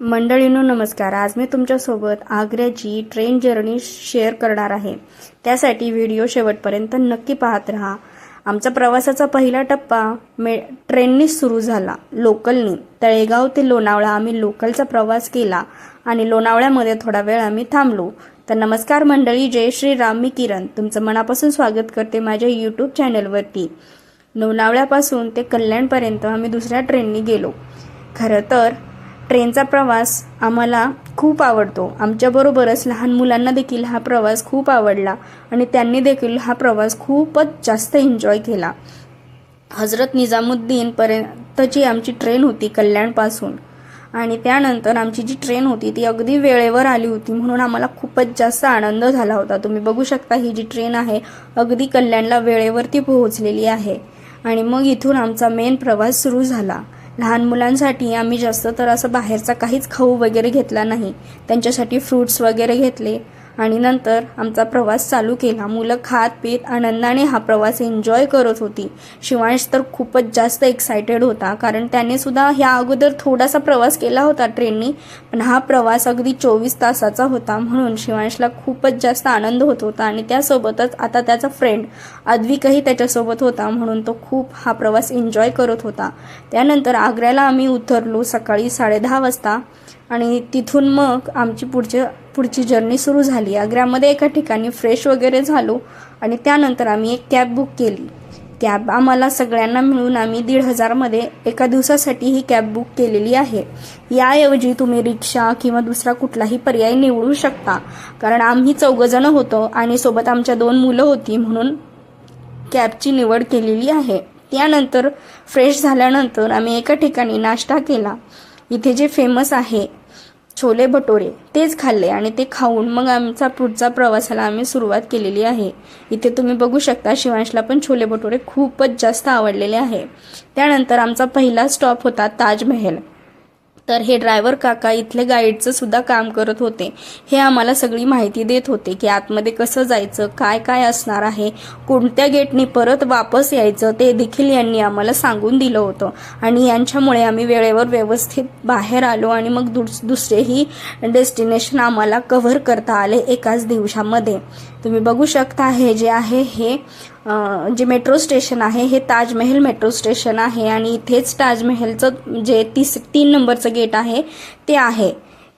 मंडळींनो नमस्कार. आज मी तुमच्यासोबत आग्र्याची ट्रेन जर्नी शेअर करणार आहे. त्यासाठी व्हिडिओ शेवटपर्यंत नक्की पाहत राहा. आमचा प्रवासाचा पहिला टप्पा मे ट्रेननीच सुरू झाला. लोकलनी. तळेगाव ते लोणावळा आम्ही लोकलचा प्रवास केला आणि लोणावळ्यामध्ये थोडा वेळ आम्ही थांबलो. तर नमस्कार मंडळी जय श्रीराम मी किरण. तुमचं मनापासून स्वागत करते माझ्या यूट्यूब चॅनलवरती लोणावळ्यापासून ते कल्याणपर्यंत आम्ही दुसऱ्या ट्रेननी गेलो. खरं तर ट्रेनचा प्रवास आम्हाला खूप आवडतो. आमच्याबरोबरच लहान मुलांना देखील हा प्रवास खूप आवडला आणि त्यांनी देखील हा प्रवास खूपच जास्त एन्जॉय केला. हजरत निजामुद्दीन पर्यंतची आमची ट्रेन होती कल्याणपासून आणि त्यानंतर आमची जी ट्रेन होती ती अगदी वेळेवर आली होती म्हणून आम्हाला खूपच जास्त आनंद झाला होता. तुम्ही बघू शकता ही जी ट्रेन आहे अगदी कल्याणला वेळेवरती पोहोचलेली आहे. आणि मग इथून आमचा मेन प्रवास सुरू झाला. लहान मुलांसाठी आम्ही जास्त तर असं बाहेरचा काहीच खाऊ वगैरे घेतला नाही. त्यांच्यासाठी फ्रूट्स वगैरे घेतले. आणि नंतर आमचा प्रवास चालू केला. मुलं खात पीत आनंदाने हा प्रवास एन्जॉय करत होती. शिवांश तर खूपच जास्त एक्सायटेड होता कारण त्याने सुद्धा ह्या अगोदर थोडासा प्रवास केला होता ट्रेननी पण हा प्रवास अगदी चोवीस तासाचा होता म्हणून शिवांशला खूपच जास्त आनंद होत होता आणि त्यासोबतच आता त्याचा फ्रेंड अद्विकही त्याच्यासोबत होता म्हणून तो खूप हा प्रवास एन्जॉय करत होता. त्यानंतर आग्र्याला आम्ही उतरलो सकाळी साडेदहा वाजता. आणि तिथून मग आमची पुढची पुढची जर्नी सुरू झाली. आग्र्यामध्ये एका ठिकाणी फ्रेश वगैरे झालो आणि त्यानंतर आम्ही एक कॅब बुक केली. कॅब आम्हाला सगळ्यांना मिळून आम्ही दीड हजारमध्ये एका दिवसासाठी ही कॅब बुक केलेली आहे. याऐवजी तुम्ही रिक्षा किंवा दुसरा कुठलाही पर्याय निवडू शकता. कारण आम्ही चौघजणं होतो आणि सोबत आमच्या दोन मुलं होती म्हणून कॅबची निवड केलेली आहे. त्यानंतर फ्रेश झाल्यानंतर आम्ही एका ठिकाणी नाश्ता केला. इथे जे फेमस आहे छोले भटोरे तेच खाल्ले आणि ते खाऊन मग आमचा पुढचा प्रवासाला आम्ही सुरुवात केलेली आहे. इथे तुम्ही बघू शकता शिवांशला पण छोले भटोरे खूपच जास्त आवडलेले आहे. त्यानंतर आमचा पहिला स्टॉप होता ताजमहल. तर हे ड्रायव्हर काका इथले गाईडचं सुद्धा काम करत होते. हे आम्हाला सगळी माहिती देत होते की आतमध्ये कसं जायचं काय काय असणार आहे कोणत्या गेटने परत वापस यायचं ते देखील यांनी आम्हाला सांगून दिलं होतं. आणि यांच्यामुळे आम्ही वेळेवर व्यवस्थित बाहेर आलो आणि मग दुस दुसरेही डेस्टिनेशन आम्हाला कव्हर करता आले एकाच दिवसामध्ये. तुम्ही बघू शकता हे जे आहे हे जे मेट्रो स्टेशन आहे हे ताजमहल मेट्रो स्टेशन आहे आणि इथेच ताजमहलचं जे तीस तीन नंबरचं गेट आहे ते आहे.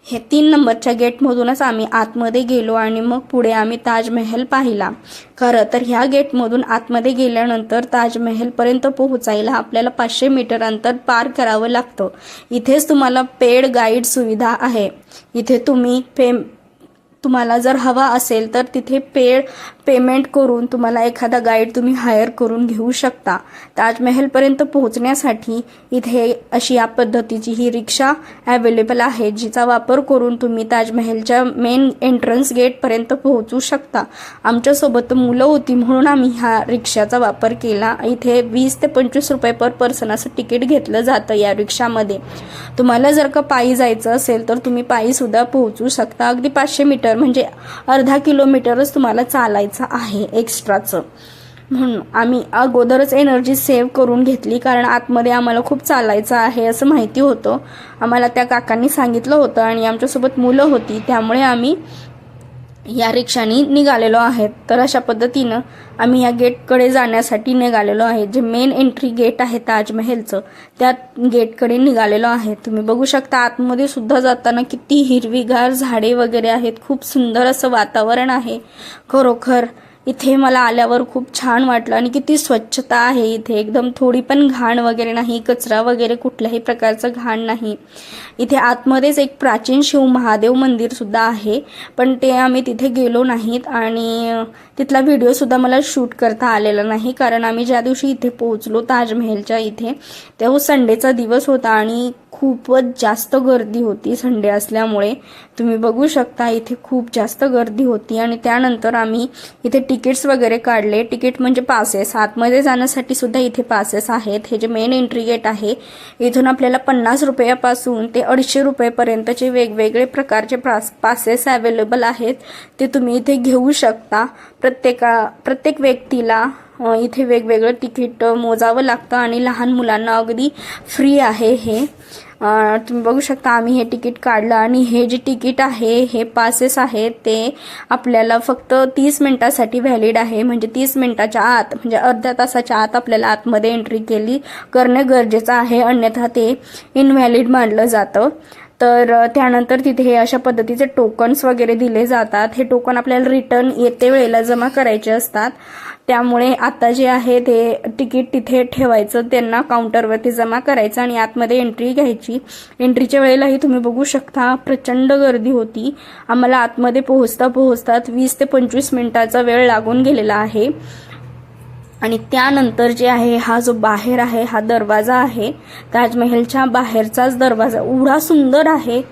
हे तीन नंबरच्या गेटमधूनच आम्ही आतमध्ये गेलो आणि मग पुढे आम्ही ताजमहल पाहिला. खरं तर ह्या गेटमधून आतमध्ये गेल्यानंतर ताजमहलपर्यंत पोहोचायला आपल्याला पाचशे मीटर अंतर पार करावं लागतं. इथेच तुम्हाला पेड गाईड सुविधा आहे. इथे तुम्ही फेम तुम्हाला जर हवा असेल तर तिथे पेड पेमेंट करून तुम्हाला एखादा गाईड तुम्ही हायर करून घेऊ शकता. ताजमहलपर्यंत पोहोचण्यासाठी इथे अशी या पद्धतीची ही रिक्षा अवेलेबल आहे जिचा वापर करून तुम्ही ताजमहलच्या मेन एंट्रन्स गेटपर्यंत पोहोचू शकता. आमच्यासोबत मुलं होती म्हणून आम्ही ह्या रिक्षाचा वापर केला. इथे वीस ते पंचवीस रुपये पर पर्सन असं तिकीट घेतलं जातं या रिक्षामध्ये. तुम्हाला जर का पायी जायचं असेल तर तुम्ही पायीसुद्धा पोहोचू शकता. अगदी पाचशे मीटर म्हणजे अर्धा किलोमीटरच तुम्हाला चालायचं आहे एक्स्ट्राचं. म्हणून आम्ही अगोदरच एनर्जी सेव्ह करून घेतली कारण आतमध्ये आम्हाला खूप चालायचं आहे असं माहिती होतं. आम्हाला त्या काकांनी सांगितलं होतं आणि आमच्यासोबत मुलं होती त्यामुळे आम्ही या रिक्षानी निघालेलो आहेत. तर अशा पद्धतीनं आम्ही या गेटकडे जाण्यासाठी निघालेलो आहे. जे मेन एंट्री गेट आहे ताजमहलचं त्या गेटकडे निघालेलो आहे. तुम्ही बघू शकता आतमध्ये सुद्धा जाताना किती हिरवीगार झाडे वगैरे आहेत. खूप सुंदर असं वातावरण आहे. खरोखर इथे मला आल्यावर खूप छान वाटलं आणि किती स्वच्छता आहे इथे. एकदम थोडी पण घाण वगैरे नाही कचरा वगैरे कुठल्याही प्रकारचं घाण नाही. इथे आतमध्येच एक प्राचीन शिव महादेव मंदिर सुद्धा आहे पण ते आम्ही तिथे गेलो नाहीत आणि तिथला व्हिडिओसुद्धा मला शूट करता आलेला नाही कारण आम्ही ज्या दिवशी इथे पोहोचलो ताजमहलच्या इथे तेव्हा संडेचा दिवस होता आणि खूपच जास्त गर्दी होती संडे असल्यामुळे. तुम्ही बघू शकता इथे खूप जास्त गर्दी होती आणि त्यानंतर आम्ही इथे तिकीट्स वगैरे काढले. तिकीट म्हणजे पासेस आतमध्ये जाण्यासाठी सुद्धा इथे पासेस आहेत. हे जे मेन एंट्री गेट आहे इथून आपल्याला पन्नास रुपयापासून ते अडीचशे रुपयेपर्यंतचे वेगवेगळे प्रकारचे पास पासेस अवेलेबल आहेत. ते तुम्ही इथे घेऊ शकता. प्रत्येका प्रत्येक व्यक्तीला इथे वेगवेगळं तिकीट मोजावं लागतं आणि लहान मुलांना अगदी फ्री आहे हे. तुम्ही बघू शकता आम्ही हे तिकीट काढलं आणि हे जे तिकीट आहे हे पासेस आहे ते आपल्याला फक्त तीस मिनटासाठी व्हॅलिड आहे. म्हणजे तीस मिनटाच्या आत म्हणजे अर्ध्या तासाच्या आत आपल्याला आतमध्ये एंट्री केली करणे गरजेचं आहे. अन्यथा ते इनव्हॅलिड मानलं जातं. तर त्यानंतर तिथे हे अशा पद्धतीचे टोकन्स वगैरे दिले जातात. हे टोकन आपल्याला रिटर्न येते वेळेला जमा करायचे असतात. त्यामुळे आता जे आहे ते तिकीट तिथे ठेवायचं त्यांना काउंटरवरती जमा करायचं आणि आतमध्ये एंट्री घ्यायची. एंट्रीच्या वेळेलाही तुम्ही बघू शकता प्रचंड गर्दी होती. आम्हाला आतमध्ये पोहोचता पोहोचतात वीस ते पंचवीस मिनिटाचा वेळ लागून गेलेला आहे. आणि त्यानंतर जे आहे हा जो बाहेर आहे हा दरवाजा आहे ताजमहलच्या बाहेरचाच दरवाजा. एवढा सुंदर आहे.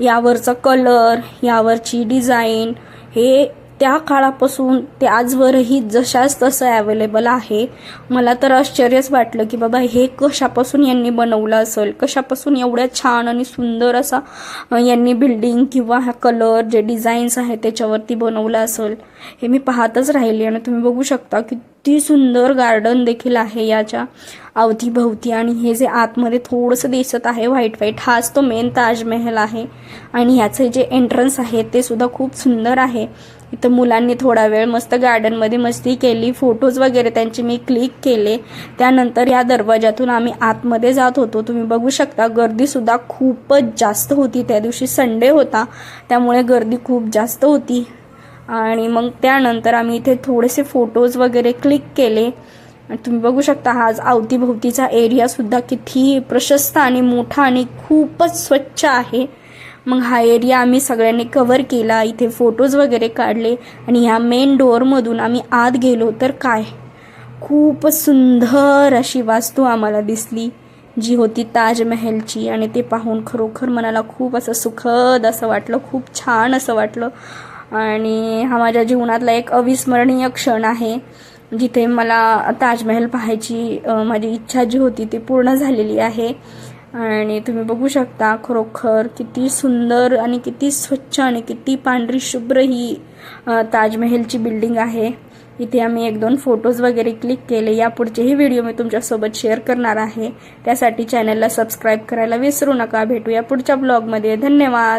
यावरचा कलर यावरची डिझाईन हे त्या काळापासून ते आजवरही जशाच तसं अवेलेबल आहे. मला तर आश्चर्यच वाटलं की बाबा हे कशापासून यांनी बनवलं असेल? कशापासून एवढ्या छान आणि सुंदर असा यांनी बिल्डिंग किंवा हा कलर जे डिझाईन्स आहे त्याच्यावरती बनवलं असेल? हे मी पाहतच राहिली आणि तुम्ही बघू शकता किती सुंदर गार्डन देखील आहे याच्या अवतीभवती. आणि हे जे आतमध्ये थोडंसं दिसत आहे व्हाईट व्हाईट हाच तो मेन ताजमहल आहे. आणि ह्याचे जे एंट्रन्स आहे ते सुद्धा खूप सुंदर आहे. इथं मुलांनी थोडा वेळ मस्त गार्डनमध्ये मस्ती केली. फोटोज वगैरे त्यांचे मी क्लिक केले. त्यानंतर या दरवाजातून आम्ही आतमध्ये जात होतो. तुम्ही बघू शकता गर्दीसुद्धा खूपच जास्त होती. त्या दिवशी संडे होता. त्यामुळे गर्दी खूप जास्त होती. आणि मग त्यानंतर आम्ही इथे थोडेसे फोटोज वगैरे क्लिक केले. तुम्ही बघू शकता हा आज अवतीभोवतीचा एरियासुद्धा किती प्रशस्त आणि मोठा आणि खूपच स्वच्छ आहे. मग हा एरिया आम्ही सगळ्यांनी कवर केला इथे फोटोज वगैरे काढले आणि ह्या मेन डोअरमधून आम्ही आत गेलो तर काय? खूप सुंदर अशी वास्तू आम्हाला दिसली जी होती ताजमहलची आणि ते पाहून खरोखर मनाला खूप असं सुखद असं वाटलं खूप छान असं वाटलं. आणि हा माझ्या जीवनातला एक अविस्मरणीय क्षण आहे जिथे मला ताजमहल पाहायची माझी इच्छा जी होती ती पूर्ण झालेली आहे. आणि तुम्ही बघू शकता खरोखर किती सुंदर आणि किती स्वच्छ आणि किती पांढरी शुभ्र ही ताजमहलची बिल्डिंग आहे. इथे आम्ही एक दोन फोटोज वगैरे क्लिक केले. यापुढचेही व्हिडिओ मी तुमच्यासोबत शेअर करणार आहे. त्यासाठी चॅनलला सबस्क्राईब करायला विसरू नका. भेटूया पुढच्या ब्लॉगमध्ये. धन्यवाद!